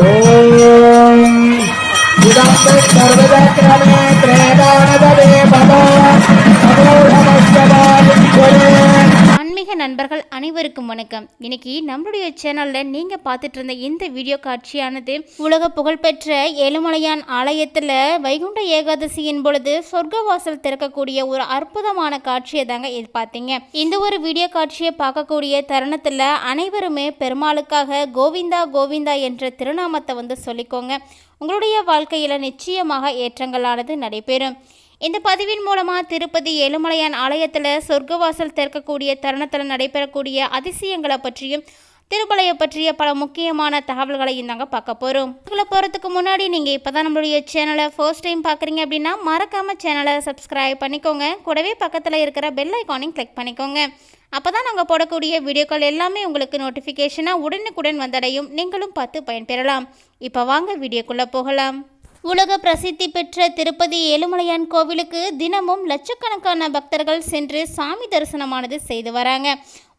ॐ इदं सर्वजक्रमे त्रेदानदरे भवो नमोढमस्तवायुज्वले ஆன்மீக நண்பர்கள் அனைவருக்கும் வணக்கம். இன்னைக்கு நம்மளுடைய சேனல்ல நீங்க பார்த்துட்டு இருந்த இந்த வீடியோ காட்சியானது உலக புகழ்பெற்ற ஏழுமலையான் ஆலயத்துல வைகுண்ட ஏகாதசியின் பொழுது சொர்க்கவாசல் திறக்கக்கூடிய ஒரு அற்புதமான காட்சியை தாங்க இது பார்த்தீங்க. இந்த ஒரு வீடியோ காட்சியை பார்க்கக்கூடிய தருணத்துல அனைவருமே பெருமாளுக்காக கோவிந்தா கோவிந்தா என்ற திருநாமத்தை வந்து சொல்லிக்கோங்க. உங்களுடைய வாழ்க்கையில நிச்சயமாக ஏற்றங்களானது நடைபெறும். இந்த பதிவின் மூலமாக திருப்பதி ஏழுமலையான் ஆலயத்தில் சொர்க்கவாசல் திறக்கக்கூடிய தருணத்தில் நடைபெறக்கூடிய அதிசயங்களை பற்றியும் திருமலையை பற்றிய பல முக்கியமான தகவல்களையும் தாங்க பார்க்க போகிறோம் இதுக்குள்ள போகிறதுக்கு முன்னாடி நீங்கள் இப்போ தான் நம்மளுடைய சேனலை ஃபர்ஸ்ட் டைம் பார்க்குறீங்க அப்படின்னா மறக்காமல் சேனலை சப்ஸ்கிரைப் பண்ணிக்கோங்க. கூடவே பக்கத்தில் இருக்கிற பெல் ஐக்கானையும் கிளிக் பண்ணிக்கோங்க. அப்போ தான் நாங்கள் போடக்கூடிய வீடியோக்கள் எல்லாமே உங்களுக்கு நோட்டிஃபிகேஷனாக உடனுக்குடன் வந்தடையும். நீங்களும் பார்த்து பயன்பெறலாம். இப்போ வாங்க வீடியோக்குள்ளே போகலாம். உலக பிரசித்தி பெற்ற திருப்பதி ஏழுமலையான் கோவிலுக்கு தினமும் லட்சக்கணக்கான பக்தர்கள் சென்று சாமி தரிசனமானது செய்து வராங்க.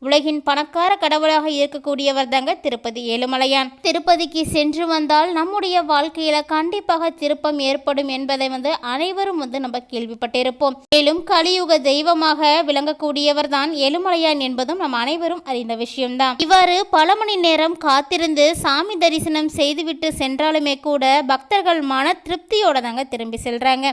உலகின் பணக்கார கடவுளாக இருக்கக்கூடியவர் தாங்க திருப்பதி ஏழுமலையான். திருப்பதிக்கு சென்று வந்தால் நம்முடைய வாழ்க்கையில கண்டிப்பாக திருப்பம் ஏற்படும் என்பதை வந்து அனைவரும் வந்து நம்ம கேள்விப்பட்டிருப்போம். மேலும் கலியுக தெய்வமாக விளங்கக்கூடியவர் தான் ஏழுமலையான் என்பதும் நம் அனைவரும் அறிந்த விஷயம்தான். இவ்வாறு பல மணி நேரம் காத்திருந்து சாமி தரிசனம் செய்துவிட்டு சென்றாலுமே கூட பக்தர்கள் மன திருப்தியோட தாங்க திரும்பி செல்றாங்க.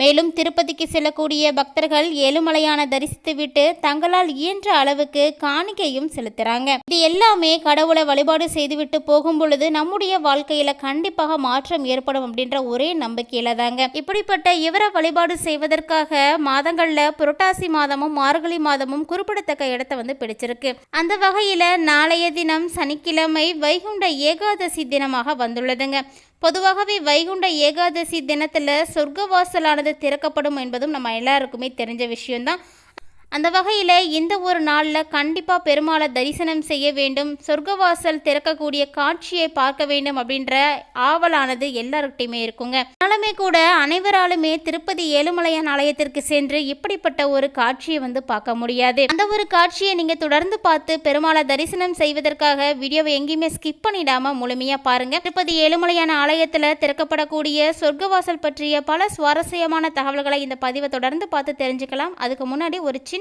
மேலும் திருப்பதிக்கு செல்லக்கூடிய பக்தர்கள் ஏழுமலையான தரிசித்துவிட்டு தங்களால் இயன்ற அளவுக்கு காணிக்கையும் செலுத்துறாங்க. இது எல்லாமே கடவுளை வழிபாடு செய்துவிட்டு போகும் பொழுது நம்முடைய வாழ்க்கையில கண்டிப்பாக மாற்றம் ஏற்படும் அப்படின்ற ஒரே நம்பிக்கையில தாங்க. இப்படிப்பட்ட இவர வழிபாடு செய்வதற்காக மாதங்கள்ல புரட்டாசி மாதமும் மார்கழி மாதமும் குறிப்பிடத்தக்க இடத்தை வந்து பிடிச்சிருக்கு. அந்த வகையில நாளைய தினம் சனிக்கிழமை வைகுண்ட ஏகாதசி தினமாக வந்துள்ளதுங்க. பொதுவாகவே வைகுண்ட ஏகாதசி தினத்தில் சொர்க்கவாசலானது திறக்கப்படும் என்பதும் நம்ம எல்லாருக்குமே தெரிஞ்ச விஷயம்தான். அந்த வகையில் இந்த ஒரு நாளில் கண்டிப்பாக பெருமாளை தரிசனம் செய்ய வேண்டும் சொர்க்கவாசல் திறக்கக்கூடிய காட்சியை பார்க்க வேண்டும் அப்படின்ற ஆவலானது எல்லாருக்கிட்டையுமே இருக்குங்க. ஆனாலுமே கூட அனைவராலுமே திருப்பதி ஏழுமலையான் ஆலயத்திற்கு சென்று இப்படிப்பட்ட ஒரு காட்சியை வந்து பார்க்க முடியாது. அந்த ஒரு காட்சியை நீங்கள் தொடர்ந்து பார்த்து பெருமாளை தரிசனம் செய்வதற்காக வீடியோவை எங்கேயுமே ஸ்கிப் பண்ணிடாமல் முழுமையாக பாருங்கள் திருப்பதி ஏழுமலையான ஆலயத்தில் திறக்கப்படக்கூடிய சொர்க்கவாசல் பற்றிய பல சுவாரஸ்யமான தகவல்களை இந்த பதிவை தொடர்ந்து பார்த்து தெரிஞ்சுக்கலாம். அதுக்கு முன்னாடி ஒரு சின்ன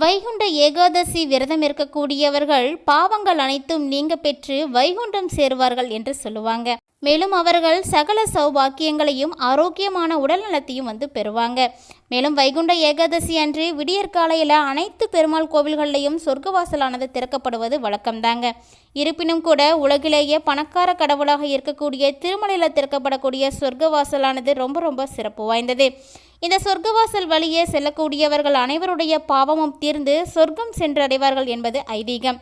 வைகுண்ட ஏகாதசி விரதம் இருக்கக்கூடியவர்கள் பாவங்கள் அனைத்தும் நீங்க பெற்று வைகுண்டம் சேருவார்கள் என்று சொல்லுவாங்க. மேலும் அவர்கள் சகல சௌபாக்கியங்களையும் ஆரோக்கியமான உடல் நலத்தையும் வந்து பெறுவாங்க. மேலும் வைகுண்ட ஏகாதசி அன்று விடியற்காலையில் அனைத்து பெருமாள் கோவில்கள்லையும் சொர்க்கவாசலானது திறக்கப்படுவது வழக்கம்தாங்க. இருப்பினும் கூட உலகிலேயே பணக்கார கடவுளாக இருக்கக்கூடிய திருமலையில் திறக்கப்படக்கூடிய சொர்க்கவாசலானது ரொம்ப ரொம்ப சிறப்பு வாய்ந்தது. இந்த சொர்க்கவாசல் வழியே செல்லக்கூடியவர்கள் அனைவருடைய பாவமும் தீர்ந்து சொர்க்கம் சென்றடைவார்கள் என்பது ஐதீகம்.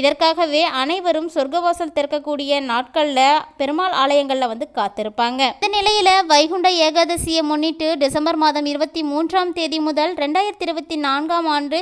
இதற்காகவே அனைவரும் சொர்க்கவாசல் திறக்கக்கூடிய நாட்களில் பெருமாள் ஆலயங்களில் வந்து காத்திருப்பாங்க. இந்த நிலையில் வைகுண்ட ஏகாதசியை முன்னிட்டு டிசம்பர் மாதம் இருபத்தி மூன்றாம் தேதி முதல் ரெண்டாயிரத்தி இருபத்தி நான்காம் ஆண்டு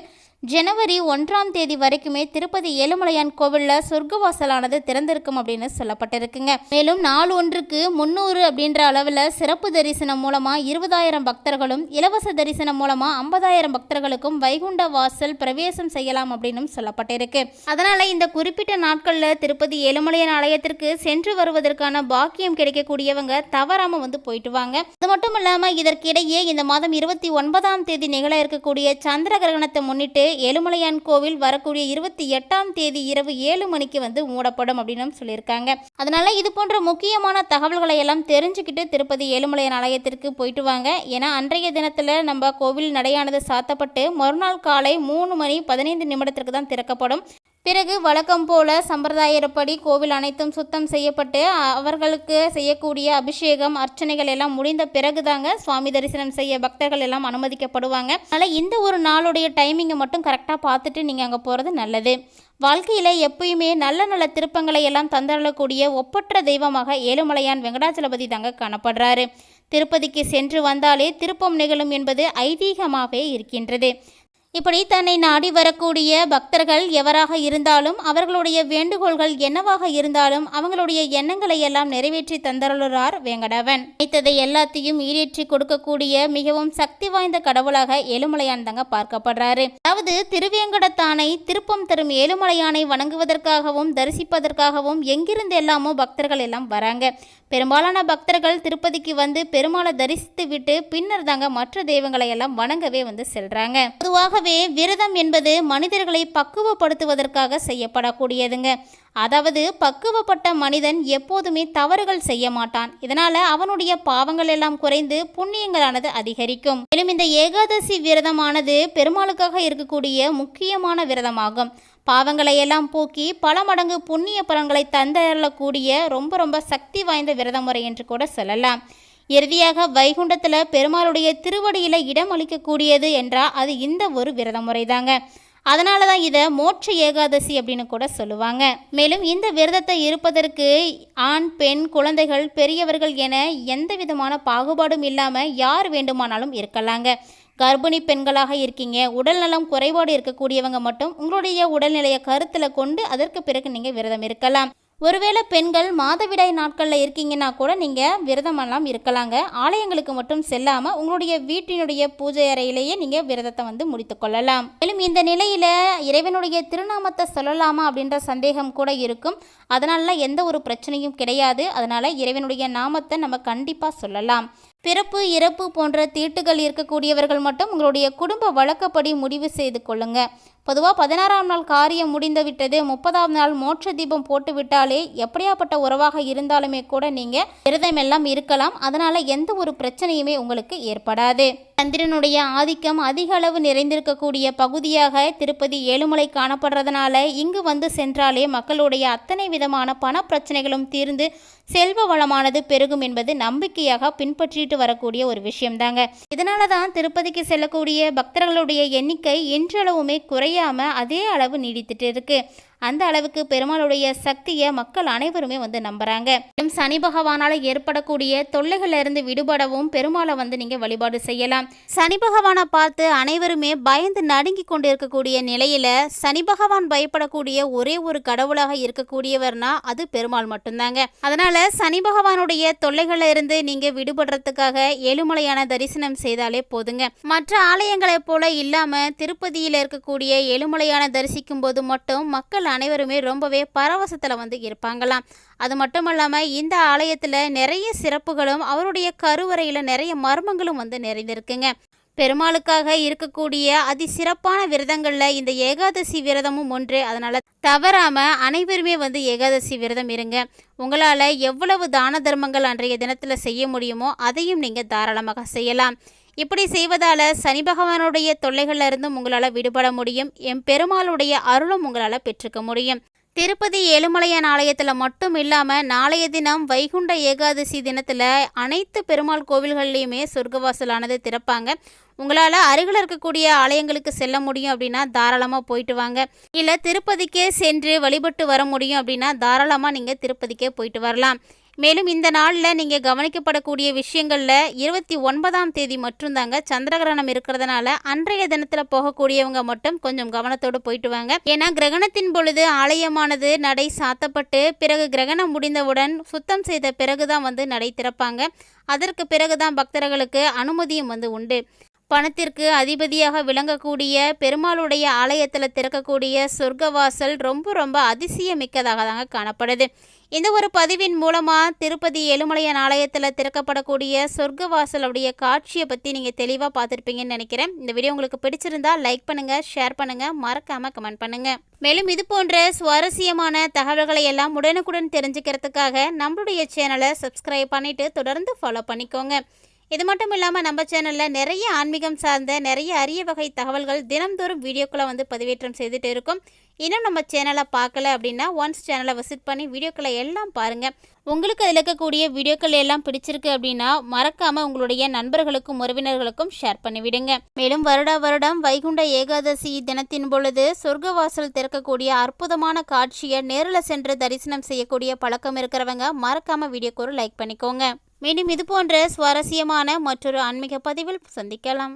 ஜனவரி ஒன்றாம் தேதி வரைக்குமே திருப்பதி ஏழுமலையான் கோவிலில் சொர்க்கவாசலானது திறந்திருக்கும் அப்படின்னு சொல்லப்பட்டிருக்குங்க. மேலும் நாள் ஒன்றுக்கு முந்நூறு அப்படின்ற அளவில் சிறப்பு தரிசனம் மூலமாக இருபதாயிரம் பக்தர்களும் இலவச தரிசனம் மூலமாக ஐம்பதாயிரம் பக்தர்களுக்கும் வைகுண்ட வாசல் பிரவேசம் செய்யலாம் அப்படின்னு சொல்லப்பட்டிருக்கு. அதனால் இந்த குறிப்பிட்ட நாட்களில் திருப்பதி ஏழுமலையான் ஆலயத்திற்கு சென்று வருவதற்கான பாக்கியம் கிடைக்கக்கூடியவங்க தவறாமல் வந்து போயிட்டு வாங்க. அது மட்டும் இல்லாமல் இதற்கிடையே இந்த மாதம் இருபத்தி ஒன்பதாம் தேதி நிகழ இருக்கக்கூடிய சந்திர கிரகணத்தை முன்னிட்டு ஏழுமலையான் கோவில் வரக்கூடிய இருபத்தி எட்டாம் தேதி இரவு ஏழு மணிக்கு வந்து மூடப்படும் அப்படின்னு சொல்லியிருக்காங்க. அதனால இது போன்ற முக்கியமான தகவல்களை எல்லாம் தெரிஞ்சுக்கிட்டு திருப்பதி ஏழுமலையான் ஆலயத்திற்கு போயிட்டு வாங்க. ஏன்னா அன்றைய தினத்தில் நம்ம கோவில் நடையானது சாத்தப்பட்டு மறுநாள் காலை மூணு மணி பதினைந்து நிமிடத்திற்கு தான் திறக்கப்படும். பிறகு வழக்கம் போல சம்பிரதாயப்படி கோவில் அனைத்தும் சுத்தம் செய்யப்பட்டு அவர்களுக்கு செய்யக்கூடிய அபிஷேகம் அர்ச்சனைகள் எல்லாம் முடிந்த பிறகு தாங்க சுவாமி தரிசனம் செய்ய பக்தர்கள் எல்லாம் அனுமதிக்கப்படுவாங்க. அதனால் இந்த ஒரு நாளுடைய டைமிங்கை மட்டும் கரெக்டாக பார்த்துட்டு நீங்கள் அங்கே போகிறது நல்லது. வாழ்க்கையில் எப்பயுமே நல்ல நல்ல திருப்பங்களை எல்லாம் தந்தரக்கூடிய ஒப்பற்ற தெய்வமாக ஏழுமலையான் வெங்கடாச்சலபதி தாங்க காணப்படுறாரு. திருப்பதிக்கு சென்று வந்தாலே திருப்பம் நிகழும் என்பது ஐதீகமாகவே இருக்கின்றது. இப்படி தன்னை நாடி வரக்கூடிய பக்தர்கள் எவராக இருந்தாலும் அவர்களுடைய வேண்டுகோள்கள் என்னவாக இருந்தாலும் அவங்களுடைய எண்ணங்களை எல்லாம் நிறைவேற்றி தந்தருளார் வேங்கடவன். நினைத்ததை எல்லாத்தையும் ஈடேற்றி கொடுக்கக்கூடிய மிகவும் சக்தி வாய்ந்த கடவுளாக ஏழுமலையான் தாங்க பார்க்கப்படுறாரு. அதாவது திருவேங்கடத்தானை திருப்பம் தரும் ஏழுமலையானை வணங்குவதற்காகவும் தரிசிப்பதற்காகவும் எங்கிருந்து எல்லாமோ பக்தர்கள் எல்லாம் வராங்க. பெரும்பாலான பக்தர்கள் திருப்பதிக்கு வந்து பெருமாளை தரிசித்து விட்டு பின்னர் தாங்க மற்ற தெய்வங்களை எல்லாம் வணங்கவே வந்து செல்றாங்க. பொதுவாக ஆகவே விரதம் என்பது மனிதர்களை பக்குவப்படுத்துவதற்காக செய்யப்படக்கூடியதுங்க. அதாவது பக்குவப்பட்ட மனிதன் எப்போதுமே தவறுகள் செய்ய மாட்டான். இதனால அவனுடைய பாவங்கள் எல்லாம் குறைந்து புண்ணியங்களானது அதிகரிக்கும். மேலும் இந்த ஏகாதசி விரதமானது பெருமாளுக்காக இருக்கக்கூடிய முக்கியமான விரதமாகும். பாவங்களை எல்லாம் போக்கி பல மடங்கு புண்ணிய பலன்களை தந்தரக்கூடிய ரொம்ப ரொம்ப சக்தி வாய்ந்த விரத முறை என்று கூட சொல்லலாம். இறுதியாக வைகுண்டத்தில் பெருமாளுடைய திருவடியில் இடம் அளிக்கக்கூடியது என்றால் அது இந்த ஒரு விரத முறைதாங்க அதனால தான் இதை மோட்ச ஏகாதசி அப்படின்னு கூட சொல்லுவாங்க. மேலும் இந்த விரதத்தை இருப்பதற்கு ஆண் பெண் குழந்தைகள் பெரியவர்கள் என எந்த விதமான பாகுபாடும் இல்லாமல் யார் வேண்டுமானாலும் இருக்கலாங்க. கர்ப்பிணி பெண்களாக இருக்கீங்க உடல்நலம் குறைபாடு இருக்கக்கூடியவங்க மட்டும் உங்களுடைய உடல்நிலையை கருத்தில் கொண்டு அதற்கு பிறகு நீங்கள் விரதம் இருக்கலாம். ஒருவேளை பெண்கள் மாதவிடாய் நாட்களில் இருக்கீங்கன்னா கூட நீங்கள் விரதமெல்லாம் இருக்கலாங்க. ஆலயங்களுக்கு மட்டும் செல்லாமல் உங்களுடைய வீட்டினுடைய பூஜை அறையிலேயே நீங்கள் விரதத்தை வந்து முடித்து கொள்ளலாம். மேலும் இந்த நிலையில் இறைவனுடைய திருநாமத்தை சொல்லலாமா அப்படின்ற சந்தேகம் கூட இருக்கும். அதனாலலாம் எந்த ஒரு பிரச்சனையும் கிடையாது. அதனால் இறைவனுடைய நாமத்தை நம்ம கண்டிப்பாக சொல்லலாம். பிறப்பு இறப்பு போன்ற தீட்டுகள் இருக்கக்கூடியவர்கள் மட்டும் உங்களுடைய குடும்ப வழக்கப்படி முடிவு செய்து கொள்ளுங்கள் பொதுவாக பதினாறாம் நாள் காரியம் முடிந்துவிட்டது. முப்பதாம் நாள் மோட்ச தீபம் போட்டு விட்டாலே எப்படியாப்பட்ட உறவாக இருந்தாலுமே கூட நீங்கள் விரதம் எல்லாம் இருக்கலாம். அதனால் எந்த ஒரு பிரச்சனையுமே உங்களுக்கு ஏற்படாது. சந்திரனுடைய ஆதிக்கம் அதிக அளவு நிறைந்திருக்கக்கூடிய பகுதியாக திருப்பதி ஏழுமலை காணப்படுறதுனால இங்கு வந்து சென்றாலே மக்களுடைய அத்தனை விதமான பண பிரச்சனைகளும் தீர்ந்து செல்வ வளமானது பெருகும் என்பது நம்பிக்கையாக பின்பற்றிட்டு வரக்கூடிய ஒரு விஷயம்தாங்க. இதனால தான் திருப்பதிக்கு செல்லக்கூடிய பக்தர்களுடைய எண்ணிக்கை இன்றளவுமே குறையாம அதே அளவு நீடித்துட்டு இருக்கு. அந்த அளவுக்கு பெருமாளுடைய சக்தியை மக்கள் அனைவருமே வந்து நம்புறாங்க. மேலும் சனி பகவானால ஏற்படக்கூடிய தொல்லைகள்ல இருந்து விடுபடவும் பெருமாளை வந்து நீங்க வழிபாடு செய்யலாம். சனி பகவானை பார்த்து அனைவருமே பயந்து நடுங்கி கொண்டு இருக்கக்கூடிய நிலையில சனி பகவான் பயப்படக்கூடிய ஒரே ஒரு கடவுளாக இருக்கக்கூடியவர்னா அது பெருமாள் மட்டும்தாங்க. அதனால சனி பகவானுடைய தொல்லைகள்ல இருந்து நீங்க விடுபடுறதுக்காக ஏழுமலையான தரிசனம் செய்தாலே போதுங்க. மற்ற ஆலயங்களைப் போல இல்லாம திருப்பதியில இருக்கக்கூடிய ஏழுமலையான தரிசிக்கும் போது மட்டும் மக்கள் அனைவருமே ரொம்பவே பரவசத்துல வந்து இருப்பாங்களாம். அது மட்டும் இல்லாமல் இந்த ஆலயத்தில் நிறைய சிறப்புகளும் அவருடைய கருவறையில் நிறைய மர்மங்களும் வந்து நிறைந்திருக்குங்க. பெருமாளுக்காக இருக்கக்கூடிய அதி சிறப்பான விரதங்களில் இந்த ஏகாதசி விரதமும் ஒன்று. அதனால் தவறாமல் அனைவருமே வந்து ஏகாதசி விரதம் இருங்க. உங்களால் எவ்வளவு தான தர்மங்கள் அன்றைய தினத்தில் செய்ய முடியுமோ அதையும் நீங்கள் தாராளமாக செய்யலாம். இப்படி செய்வதால் சனி பகவானுடைய தொல்லைகளிலிருந்தும் உங்களால் விடுபட முடியும். எம் பெருமாளுடைய அருளும் உங்களால் பெற்றுக்க முடியும். திருப்பதி ஏழுமலையான் ஆலயத்தில் மட்டும் இல்லாமல் நாளைய தினம் வைகுண்ட ஏகாதசி தினத்தில் அனைத்து பெருமாள் கோவில்கள்லையுமே சொர்க்கவாசலானது திறப்பாங்க. உங்களால் அருகில் இருக்கக்கூடிய ஆலயங்களுக்கு செல்ல முடியும் அப்படின்னா தாராளமாக போயிட்டு வாங்க. இல்லை திருப்பதிக்கே சென்று வழிபட்டு வர முடியும் அப்படின்னா தாராளமாக நீங்கள் திருப்பதிக்கே போயிட்டு வரலாம். மேலும் இந்த நாளில் நீங்கள் கவனிக்கப்படக்கூடிய விஷயங்களில் இருபத்தி ஒன்பதாம் தேதி மட்டும்தாங்க சந்திரகிரகணம் இருக்கிறதுனால அன்றைய தினத்தில் போகக்கூடியவங்க மட்டும் கொஞ்சம் கவனத்தோடு போயிட்டு வாங்க. ஏன்னா கிரகணத்தின் பொழுது ஆலயமானது நடை சாத்தப்பட்டு பிறகு கிரகணம் முடிந்தவுடன் சுத்தம் செய்த பிறகுதான் வந்து நடை திறப்பாங்க. அதற்கு பிறகுதான் பக்தர்களுக்கு அனுமதியும் வந்து உண்டு. பணத்திற்கு அதிபதியாக விளங்கக்கூடிய பெருமாளுடைய ஆலயத்தில் திறக்கக்கூடிய சொர்க்கவாசல் ரொம்ப ரொம்ப அதிசயமிக்கதாக தாங்க காணப்படுது. இந்த ஒரு பதிவின் மூலமாக திருப்பதி எழுமலையன் ஆலயத்தில் திறக்கப்படக்கூடிய சொர்க்கவாசலுடைய காட்சியை பற்றி நீங்கள் தெளிவாக பார்த்துருப்பீங்கன்னு நினைக்கிறேன். இந்த வீடியோ உங்களுக்கு பிடிச்சிருந்தா லைக் பண்ணுங்கள் ஷேர் பண்ணுங்கள் மறக்காமல் கமெண்ட் பண்ணுங்கள் மேலும் இது போன்ற சுவாரஸ்யமான தகவல்களை எல்லாம் உடனுக்குடன் தெரிஞ்சுக்கிறதுக்காக நம்மளுடைய சேனலை சப்ஸ்கிரைப் பண்ணிவிட்டு தொடர்ந்து ஃபாலோ பண்ணிக்கோங்க. இது மட்டும் இல்லாமல் நம்ம சேனலில் நிறைய ஆன்மீகம் சார்ந்த நிறைய அரிய வகை தகவல்கள் தினம்தோறும் வீடியோக்களை வந்து பதிவேற்றம் செய்துட்டு இருக்கும். இன்னும் நம்ம சேனலை பார்க்கல அப்படின்னா ஒன்ஸ் சேனலை விசிட் பண்ணி வீடியோக்களை எல்லாம் பாருங்கள் உங்களுக்கு அதில் இருக்கக்கூடிய வீடியோக்கள் எல்லாம் பிடிச்சிருக்கு அப்படின்னா மறக்காமல் உங்களுடைய நண்பர்களுக்கும் உறவினர்களுக்கும் ஷேர் பண்ணி விடுங்க மேலும் வருடா வருடம் வைகுண்ட ஏகாதசி தினத்தின் பொழுது சொர்க்கவாசல் திறக்கக்கூடிய அற்புதமான காட்சியை நேரில் சென்று தரிசனம் செய்யக்கூடிய பழக்கம் இருக்கிறவங்க மறக்காமல் வீடியோக்கு ஒரு லைக் பண்ணிக்கோங்க. மீண்டும் இது போன்ற சுவாரஸ்யமான மற்றொரு ஆன்மீக பதிவில் சந்திக்கலாம்.